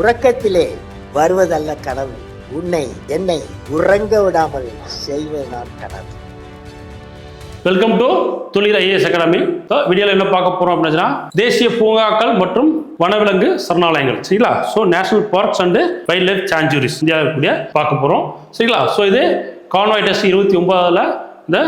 உறக்கத்திலே வருவதல்ல கனவு. உன்னை என்னை உறங்க விடாமல் செய்வதுதான் கனவு. Welcome to Thulir IAS academy வீடியோவில் என்ன பார்க்க போகிறோம் அப்படின்னா தேசிய பூங்காக்கள் மற்றும் வனவிலங்கு சரணாலயங்கள். சரிங்களா? So national parks and wildlife sanctuaries இந்தியாவில் இருக்கக்கூடிய பார்க்க போகிறோம் சரிங்களா? ஸோ இது கான்வாய் டெஸ்ட் இருபத்தி ஒன்பதில் இந்த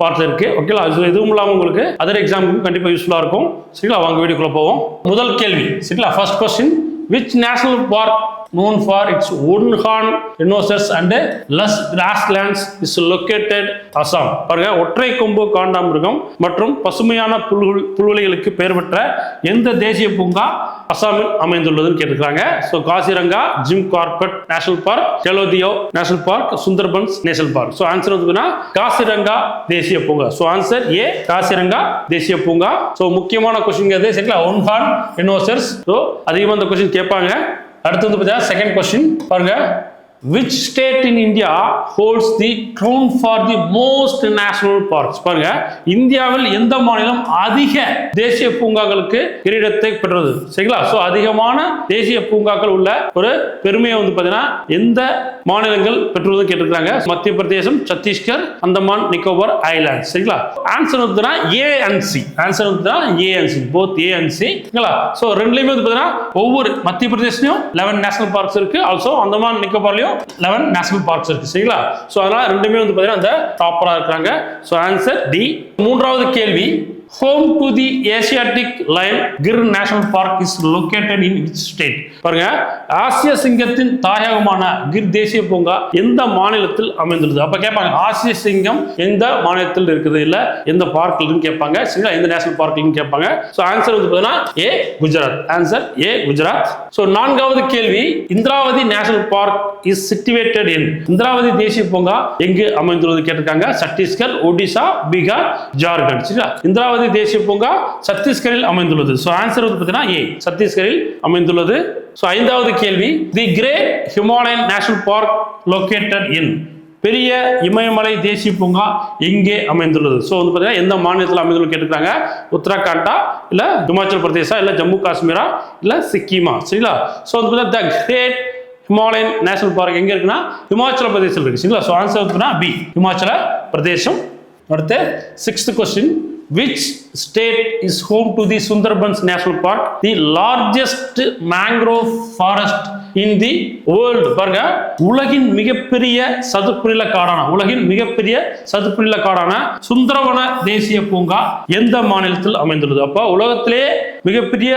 பார்ட்ஸ் இருக்கு. ஓகேங்களா ஸோ இதுவும் இல்லாமல் உங்களுக்கு அதர் எக்ஸாமுக்கும் கண்டிப்பாக யூஸ்ஃபுல்லாக இருக்கும். சரிங்களா? வாங்க வீடியோக்குள்ளே போவோம். முதல் கேள்வி. சரிங்களா? First question which national park known for its wooden horn rhinoceros and lush grasslands is located Assam பாருங்க ஒற்றை கொம்பு காண்டாமிருகம் மற்றும் பசுமையான புல்வெளிகளுக்கு பெயர் பெற்ற எந்த தேசிய பூங்கா அசாமில் அமைந்துள்ளதுன்னு கேட்டிருக்காங்க so Kaziranga Jim Corbett national park Keoladeo national park Sundarbans national park. So answer வந்து காசிரங்கா தேசிய பூங்கா. ஸோ ஆன்சர் ஏ காசிரங்கா தேசிய பூங்கா. ஸோ முக்கியமான கொஸ்டின் எது சரிங்களா? ஒன்ஹான் ரினோசர்ஸ் ஸோ அதிகமாக அந்த கொஸ்டின் கேட்பாங்க. அடுத்து வந்து பார்த்தீங்கன்னா செகண்ட் கொஸ்டின் பாருங்க. Which state in India holds the crown for the most national parks பாருங்க இந்தியாவில் எந்த மாநிலம் அதிக தேசிய பூங்காக்களுக்கு கிரீடத்தை பெற்றது? சரிங்களா? ஸோ அதிகமான தேசிய பூங்காக்கள் உள்ள ஒரு பெருமையை வந்து பார்த்தீங்கன்னா எந்த மாநிலங்கள் பெற்றுள்ளது கேட்டிருக்காங்க மத்திய பிரதேசம் சத்தீஸ்கர் அந்தமான் நிக்கோபார் ஐலாண்ட். சரிங்களா? ஆன்சர் வந்து ஏஎன்சி ஆன்சர் வந்து A and C both A and C சரிங்களா? ஸோ ரெண்டுலையுமே வந்து பார்த்தீங்கன்னா ஒவ்வொரு மத்திய பிரதேசலையும் லெவன் நேஷனல் பார்க்ஸ் இருக்கு. ஆல்சோ அந்தமான் நிக்கோபார்லையும் லெவன் நேஷனல் பார்க்ஸ் இருக்கு சரிங்களா? ஸோ அதனால ரெண்டுமே வந்து பார்த்தீங்கன்னா அந்த டாப்பராக இருக்காங்க ஸோ ஆன்சர் டி மூன்றாவது கேள்வி. Home to the Asiatic lion Gir national park is located in which state பாருங்க. ஆசிய சிங்கத்தின் தாயகமான கிர் தேசிய பூங்கா எந்த மாநிலத்தில் அமைந்துள்ளது? அப்ப கேட்பாங்க ஆசிய சிங்கம் எந்த மாநிலத்தில் இருக்குது? இல்ல எந்த பார்க்ல கேட்பாங்க சரிங்களா எந்த நேஷனல் பார்க்ல கேட்பாங்க ஸோ ஆன்சர் வந்து பார்த்தீங்கன்னா A Gujarat. Answer A Gujarat. So நான்காவது கேள்வி Indravati national park is situated in Indravati தேசிய பூங்கா எங்கு அமைந்துள்ளது கேட்டிருக்காங்க? சத்தீஸ்கர் ஒடிசா பீகார் ஜார்க்கண்ட். சரிங்களா? இந்திராவதி தேசிய பூங்கா சத்தீஸ்கரில் அமைந்துள்ளது. ஸோ ஆன்சர் வந்து பார்த்தீங்கன்னா ஏ சத்தீஸ்கரில் அமைந்துள்ளது. ஸோ ஐந்தாவது கேள்வி. The great Himalayan national park located in பெரிய இமயமலை தேசிய பூங்கா எங்கே அமைந்துள்ளது? ஸோ வந்து பார்த்தீங்கன்னா எந்த மாநிலத்தில் அமைந்துள்ளது கேட்டுக்கிறாங்க உத்தரகாண்டா இல்லை ஹிமாச்சல் பிரதேசா இல்லை ஜம்மு காஷ்மீரா இல்லை சிக்கிமா? சரிங்களா? ஸோ வந்து பார்த்தீங்கன்னா the great Himalayan national park எங்கே இருக்குன்னா? ஹிமாச்சல பிரதேசம் இருக்கு. சரிங்களா? So answer B Himachal Pradesh. அடுத்து sixth question which state is home to the Sundarbans national park the largest mangrove forest in the world பாருங்க. உலகின் மிகப்பெரிய சதுப்புநில காடான உலகின் மிகப்பெரிய சதுப்புநில காடான சுந்தரவன தேசிய பூங்கா எந்த மாநிலத்தில் அமைந்துள்ளது? அப்போ உலகத்திலே மிகப்பெரிய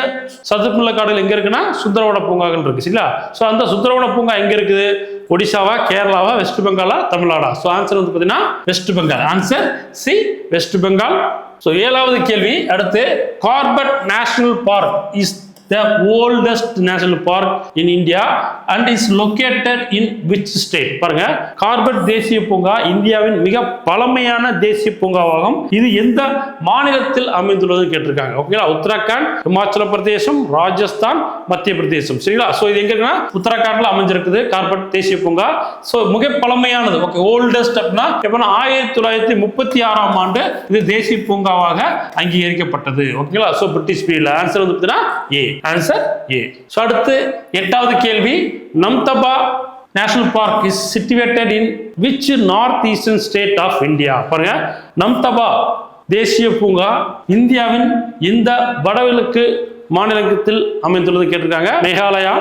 சதுப்புநில காடுகள் எங்க இருக்குன்னா சுந்தரவன பூங்காக்கள் இருக்கு சரிங்களா? ஸோ அந்த சுந்தரவன பூங்கா எங்க இருக்குது? ஒடிசாவா கேரளாவா வெஸ்ட் பெங்காலா தமிழ்நாடா? ஸோ ஆன்சர் வந்து பார்த்தீங்கன்னா West Bengal. Answer C West Bengal. So ஏழாவது கேள்வி அடுத்து Corbett national park is the oldest national park in India and is located in which state பாருங்க. கார்பட் தேசிய பூங்கா இந்தியாவின் மிக பழமையான தேசிய பூங்காவாகும். இது எந்த மாநிலத்தில் அமைந்துள்ளது கேட்டிருக்காங்க. ஓகேங்களா உத்தரகாண்ட் இமாச்சல பிரதேசம் ராஜஸ்தான் மத்திய பிரதேசம். சரிங்களா? ஸோ இது எங்க இருக்குன்னா? உத்தரகாண்ட்ல அமைஞ்சிருக்குது கார்பட் தேசிய பூங்கா. ஸோ மிக பழமையானது. ஓகே ஓல்டஸ்ட் அப்படின்னா எப்படின்னா ஆயிரத்தி தொள்ளாயிரத்தி முப்பத்தி ஆறாம் ஆண்டு இது தேசிய பூங்காவாக அங்கீகரிக்கப்பட்டது. ஓகேங்களா ஸோ பிரிட்டிஷ் பீரியட்ல ஆன்சர் வந்து பார்த்தீங்கன்னா ஏ ஆன்சர் ஏ ஸோ அடுத்து எட்டாவது கேள்வி. Namdapha national park is situated in which north eastern state of India பாருங்க. நம்தபா தேசிய பூங்கா இந்தியாவின் இந்த வடகிழக்கு மாநிலத்தில் அமைந்துள்ளது கேட்டிருக்காங்க. மேகாலயா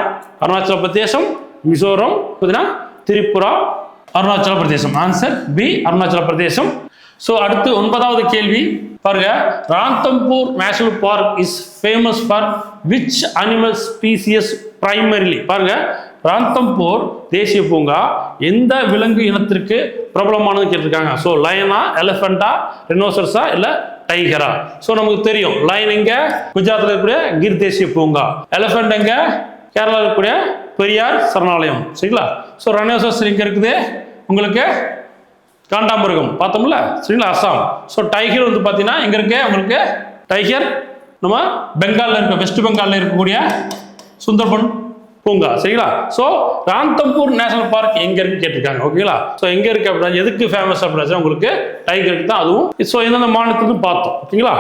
அருணாச்சல பிரதேசம் மிசோரம் திரிபுரா அருணாச்சல பிரதேசம். ஆன்சர் பி அருணாச்சல பிரதேசம். ஸோ அடுத்து ஒன்பதாவது கேள்வி. பாருங்க Ranthambore national park is famous for which animal species primarily பாருங்க ராந்தம்பூர் தேசிய பூங்கா எந்த விலங்கு இனத்திற்கு பிரபலமானது கேட்டிருக்காங்க. ஸோ லயனா எலிஃபண்டா ரினோசர்ஸா இல்லை டைகரா ஸோ நமக்கு தெரியும் லயன் எங்க? குஜராத்தில் இருக்கக்கூடிய கிர் தேசிய பூங்கா. எலிஃபண்ட் எங்க? கேரளாவில் இருக்கக்கூடிய பெரியார் சரணாலயம். சரிங்களா? ஸோ ரனோசர்ஸ் இங்கே இருக்குது? உங்களுக்கு காண்டாமிருகம். பார்த்தோம்ல? சரிங்களா அஸ்ஸாம் ஸோ டைகர் வந்து பார்த்தீங்கன்னா எங்கே இருக்கு? உங்களுக்கு டைகர் நம்ம பெங்காலில் இருக்க வெஸ்ட் பெங்காலில் இருக்கக்கூடிய சுந்தர்பன் பூங்கா. சரிங்களா? ஸோ ராந்தம்பூர் நேஷனல் பார்க் எங்கே இருக்கு கேட்டிருக்காங்க. ஓகேங்களா ஸோ எங்கே இருக்கு அப்படின்னா எதுக்கு ஃபேமஸ் அப்படின்னா உங்களுக்கு டைகருக்கு தான் அதுவும் ஸோ எந்தெந்த மாநிலத்துக்கும் பார்த்தோம். ஓகேங்களா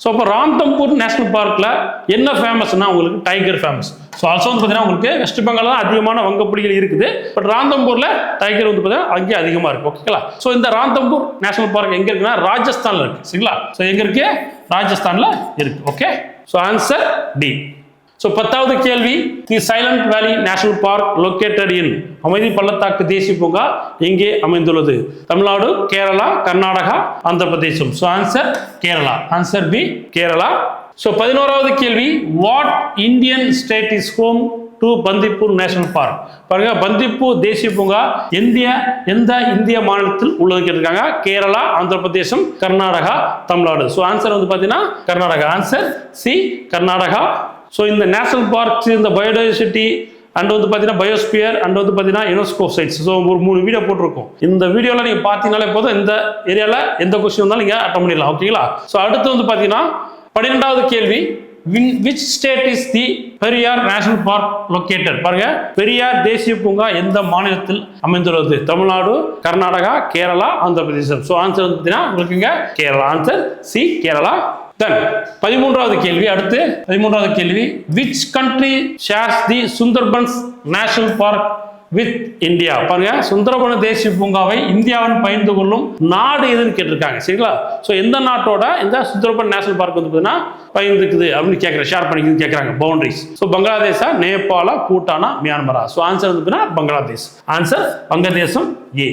ஸோ அப்போ ராம்தம்பூர் நேஷனல் பார்க்கில் என்ன ஃபேமஸ்னா உங்களுக்கு டைகர் ஃபேமஸ் ஸோ அசோ வந்து பார்த்தீங்கன்னா உங்களுக்கு வெஸ்ட் பெங்கால் தான் அதிகமான வங்கப்புலிகள் இருக்குது. பட் ராந்தம்பூரில் டைகர் வந்து பார்த்தீங்கன்னா அங்கேயே அதிகமாக இருக்குது ஓகேங்களா ஸோ இந்த ராந்தம்பூர் நேஷனல் பார்க் எங்கே இருக்குன்னா ராஜஸ்தானில் இருக்குது சரிங்களா? ஸோ எங்கே இருக்கு? ராஜஸ்தானில் இருக்குது okay so answer D so பத்தாவது கேள்வி the silent valley national park located in அமைதி பள்ளத்தாக்கு தேசிய பூங்கா எங்கே அமைந்துள்ளது? Tamil Nadu Kerala Karnataka Andhra Pradesh so answer Kerala. Answer B Kerala. So பதினோராவது கேள்வி what Indian state is home to Bandipur national park பாருங்க பந்திப்பூர் தேசிய பூங்கா இந்திய எந்த இந்திய மாநிலத்தில் உள்ளது கேட்டிருக்காங்க? கேரளா ஆந்திர பிரதேசம் கர்நாடகா தமிழ்நாடு. ஸோ ஆன்சர் வந்து பார்த்தீங்கன்னா Karnataka. Answer C Karnataka. So இந்த நேஷனல் பார்க்ஸ் இந்த பயோடைவர்சிட்டி அண்ட் வந்து பார்த்தீங்கன்னா பயோஸ்பியர் அண்ட் வந்து பார்த்தீங்கன்னா யுனெஸ்கோ சைட்ஸ் ஸோ ஒரு மூணு வீடியோ போட்டிருக்கோம். இந்த வீடியோவில் நீங்கள் பார்த்தீங்கனாலே போதும் இந்த ஏரியாவில் எந்த கொஸ்டின் வந்தாலும் நீங்கள் அட்டன் பண்ணிடலாம். ஓகேங்களா ஸோ அடுத்து வந்து பார்த்தீங்கன்னா பன்னிரெண்டாவது கேள்வி. Which state is the Periyar national park located பாருங்க. பெரியார் தேசிய பூங்கா எந்த மாநிலத்தில் அமைந்துள்ளது? தமிழ்நாடு கர்நாடகா கேரளா ஆந்திர பிரதேசம் ஸோ ஆன்சர் வந்து பார்த்தீங்கன்னா உங்களுக்கு இங்கே Kerala. Answer C Kerala. Then பதிமூன்றாவது கேள்வி அடுத்து பதிமூன்றாவது கேள்வி. Which country shares the Sundarbans national park with India பாருங்க சுந்தரபன தேசிய பூங்காவை இந்தியாவின் பகிர்ந்து கொள்ளும் நாடு எதுன்னு கேட்டிருக்காங்க சரிங்களா? ஸோ எந்த நாட்டோட இந்த சுந்தரபன் நேஷனல் பார்க் வந்து பார்த்தீங்கன்னா பகிர்ந்துக்குது அப்படின்னு கேட்குறேன் ஷேர் பண்ணிக்குது கேட்குறாங்க பவுண்டரிஸ் ஸோ பங்களாதேஷா நேபாளா பூட்டானா மியான்மரா? ஸோ ஆன்சர் வந்து பார்த்தீங்கன்னா பங்களாதேஷ். ஆன்சர் வங்கதேசம் ஏ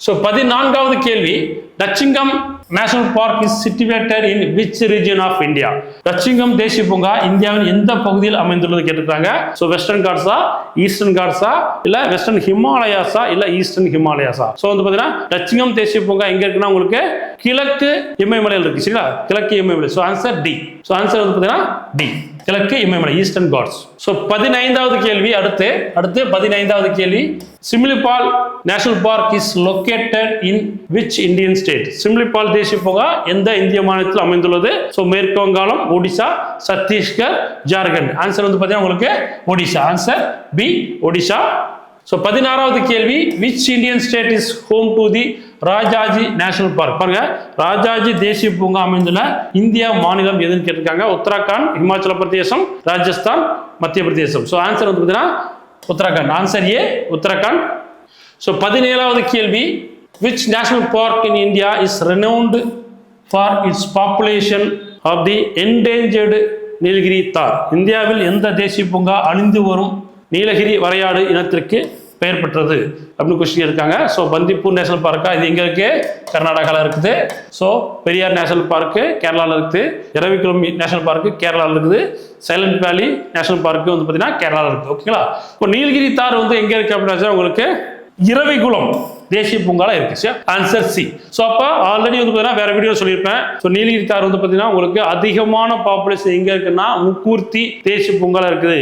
ஸோ பதினான்காவது கேள்வி Dachigam national park is situated in which region of India Dachigam தேசிய பூங்கா இந்தியாவின் எந்த பகுதியில் அமைந்துள்ளது கேட்டிருக்காங்க? ஸோ வெஸ்டர்ன் காட்ஸா ஈஸ்டர்ன் காட்ஸா இல்ல வெஸ்டர்ன் ஹிமாலயாஸா இல்ல ஈஸ்டர்ன் ஹிமாலயாஸா ஸோ வந்து பார்த்தீங்கன்னா டச்சிங்கம் தேசிய பூங்கா எங்க இருக்குன்னா உங்களுக்கு கிழக்கு இமயமலையில் இருக்கு. சரிங்களா? கிழக்கு இமயமலை. So answer D so answer வந்து பார்த்தீங்கன்னா டி கிழக்கு இமயமலை ஈஸ்டர்ன் காட்ஸ் ஸோ பதினைந்தாவது கேள்வி அடுத்து அடுத்து பதினைந்தாவது கேள்வி. Simlipal national park is located in which Indian state Simlipal தேசிய பூங்கா எந்த இந்திய மாநிலத்தில் அமைந்துள்ளது? ஸோ மேற்கு வங்காளம் ஒடிசா சத்தீஸ்கர் ஜார்க்கண்ட். ஆன்சர் வந்து பார்த்தீங்கன்னா உங்களுக்கு Odisha. Answer B Odisha. So பதினாறாவது கேள்வி which Indian state is home to the Rajaji national park. பாருங்க ராஜாஜி தேசிய பூங்கா அமைந்துள்ள இந்தியா மாநிலம் எதுன்னு கேட்டிருக்காங்க? உத்தராகண்ட் இமாச்சல பிரதேசம் ராஜஸ்தான் மத்திய பிரதேசம். ஸோ ஆன்சர் வந்து பார்த்தீங்கன்னா Uttarakhand. Answer A Uttarakhand. So பதினேழாவது கேள்வி which national park in India is renowned for its population of the endangered Nilgiri tahr இந்தியாவில் எந்த தேசிய பூங்கா அழிந்து வரும் நீலகிரி வரையாடு இனத்திற்கு பெயர் பெற்றது அப்படின்னு கொஸ்டின் இருக்காங்க ஸோ பந்திப்பூர் நேஷனல் பார்க்கா இது எங்கே இருக்கு? கர்நாடகாவில் இருக்குது. ஸோ பெரியார் நேஷனல் பார்க்கு கேரளாவில் இருக்குது. இரவிக்குளம் நேஷனல் பார்க்கு கேரளாவில் இருக்குது. சைலண்ட் வேலி நேஷனல் பார்க்கு வந்து பார்த்தீங்கன்னா கேரளாவில் இருக்குது. ஓகேங்களா இப்போ நீலகிரி தார் வந்து எங்கே இருக்கு அப்படின்னு உங்களுக்கு இரவிகுளம் தேசிய பூங்கால இருக்கு. சார் ஆன்சர் சி ஸோ அப்போ ஆல்ரெடி வந்து பார்த்தீங்கன்னா வேற வீடியோ சொல்லியிருப்பேன். ஸோ நீலகிரி தார் வந்து பார்த்தீங்கன்னா உங்களுக்கு அதிகமான பாப்புலேஷன் எங்கே இருக்குன்னா முக்கூர்த்தி தேசிய பூங்கால இருக்குது.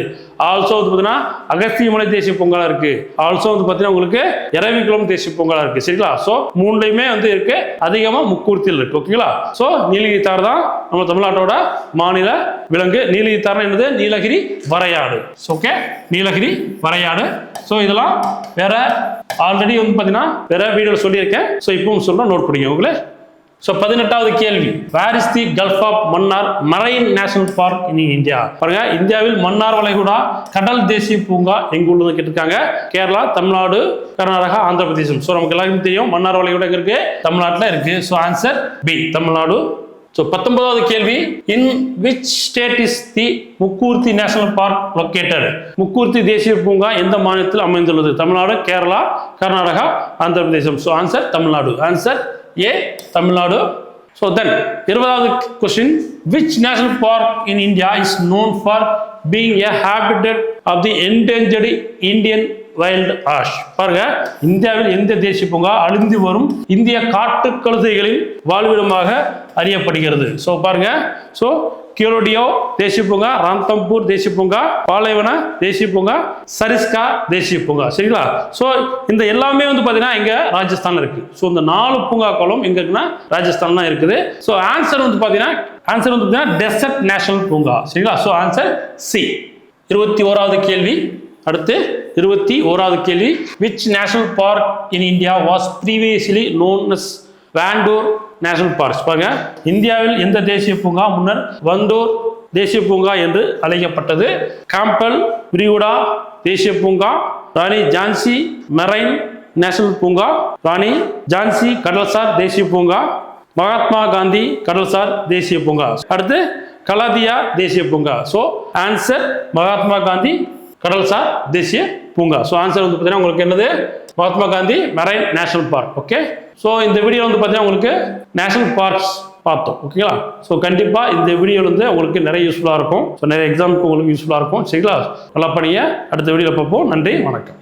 ஆல்சோ வந்து பார்த்தீங்கன்னா அகஸ்தியமலை தேசிய பூங்கால இருக்கு. ஆல்சோ வந்து பார்த்தீங்கன்னா உங்களுக்கு இரவிக்குளம் தேசிய பொங்கலாக இருக்கு. சரிங்களா? ஸோ மூணுலையுமே வந்து இருக்கு. அதிகமாக முக்கூர்த்தியில் இருக்கு. ஓகேங்களா ஸோ நீலகிரி தார் தான் நம்ம தமிழ்நாட்டோட மாநில விலங்கு. நீலகிரி தார் என்னது? நீலகிரி வரையாடு. ஓகே நீலகிரி வரையாடு. ஸோ இதெல்லாம் வேற ஆல்ரெடி வந்து பார்த்தீங்கன்னா வேற வீடியோவில் சொல்லியிருக்கேன். ஸோ இப்பவும் சொல்கிறேன் நோட் பண்ணிக்கோங்களேன் ஸோ பதினெட்டாவது கேள்வி. Where is the gulf of Mannar marine national park in India பாருங்க இந்தியாவில் மன்னார் வளைகுடா கடல் தேசிய பூங்கா எங்க உள்ளது கேட்டிருக்காங்க. கேரளா தமிழ்நாடு கர்நாடகா ஆந்திர பிரதேசம் ஸோ நமக்கு எல்லாருக்கும் தெரியும் மன்னார் வளைகுடா எங்க இருக்கு? தமிழ்நாட்டில் இருக்கு. So answer B Tamil Nadu. So பத்தொன்பதாவது கேள்வி. In which state is the Mukurthi national park located Mukurthi தேசிய பூங்கா எந்த மாநிலத்தில் அமைந்துள்ளது? Tamil Nadu Kerala Karnataka Andhra Pradesh so answer Tamil Nadu. Answer A Tamil Nadu so then இருபதாவது question which national park in India is known for being a habitat of the endangered Indian wild ass. பாருங்க இந்தியாவில் எந்த தேசிய பூங்கா அழிந்து வரும் இந்திய காட்டு கழுதைகளின் வாழ்விடமாக அறியப்படுகிறது. ஸோ பாருங்க ஸோ கியோடியோ தேசிய பூங்கா ராந்தம்பூர் தேசிய பூங்கா பாலைவன தேசிய பூங்கா சரிஸ்கா தேசிய பூங்கா. சரிங்களா? ஸோ இந்த எல்லாமே வந்து பார்த்தீங்கன்னா இங்கே ராஜஸ்தான் இருக்கு. ஸோ இந்த நாலு பூங்காக்களும் எங்க இருக்குன்னா ராஜஸ்தான் தான் இருக்குது. ஸோ ஆன்சர் வந்து பார்த்தீங்கன்னா ஆன்சர் வந்து பார்த்தீங்கன்னா டெசர்ட் நேஷனல் பூங்கா. சரிங்களா? ஸோ ஆன்சர் சி இருபத்தி ஓராவது கேள்வி. அடுத்து இருபத்தி ஓராவது கேள்வி. Which national park in India was previously known as Wandoor national parks பாருங்க. இந்தியாவில் எந்த தேசிய பூங்கா முன்னர் வந்தூர் தேசிய பூங்கா என்று அழைக்கப்பட்டது? காம்பல் விரிகுடா தேசிய பூங்கா ராணி ஜான்சி மெரைன் நேஷனல் பூங்கா ராணி ஜான்சி கடல்சார் தேசிய பூங்கா மகாத்மா காந்தி கடல்சார் தேசிய பூங்கா. அடுத்து கலாதியா தேசிய பூங்கா. ஸோ ஆன்சர் மகாத்மா காந்தி கடல்சார் தேசிய பூங்கா. ஸோ ஆன்சர் வந்து பார்த்தீங்கன்னா உங்களுக்கு என்னது? Mahatma Gandhi marine national park okay so இந்த வீடியோ வந்து பார்த்தீங்கன்னா உங்களுக்கு நேஷனல் பார்க்ஸ் பார்த்தோம். ஓகேங்களா ஸோ கண்டிப்பாக இந்த வீடியோ வந்து உங்களுக்கு நிறைய யூஸ்ஃபுல்லாக இருக்கும். ஸோ நிறைய எக்ஸாமுக்கு உங்களுக்கு யூஸ்ஃபுல்லாக இருக்கும். சரிங்களா? நல்லா பண்ணிய அடுத்த வீடியோவில் பார்ப்போம். நன்றி வணக்கம்.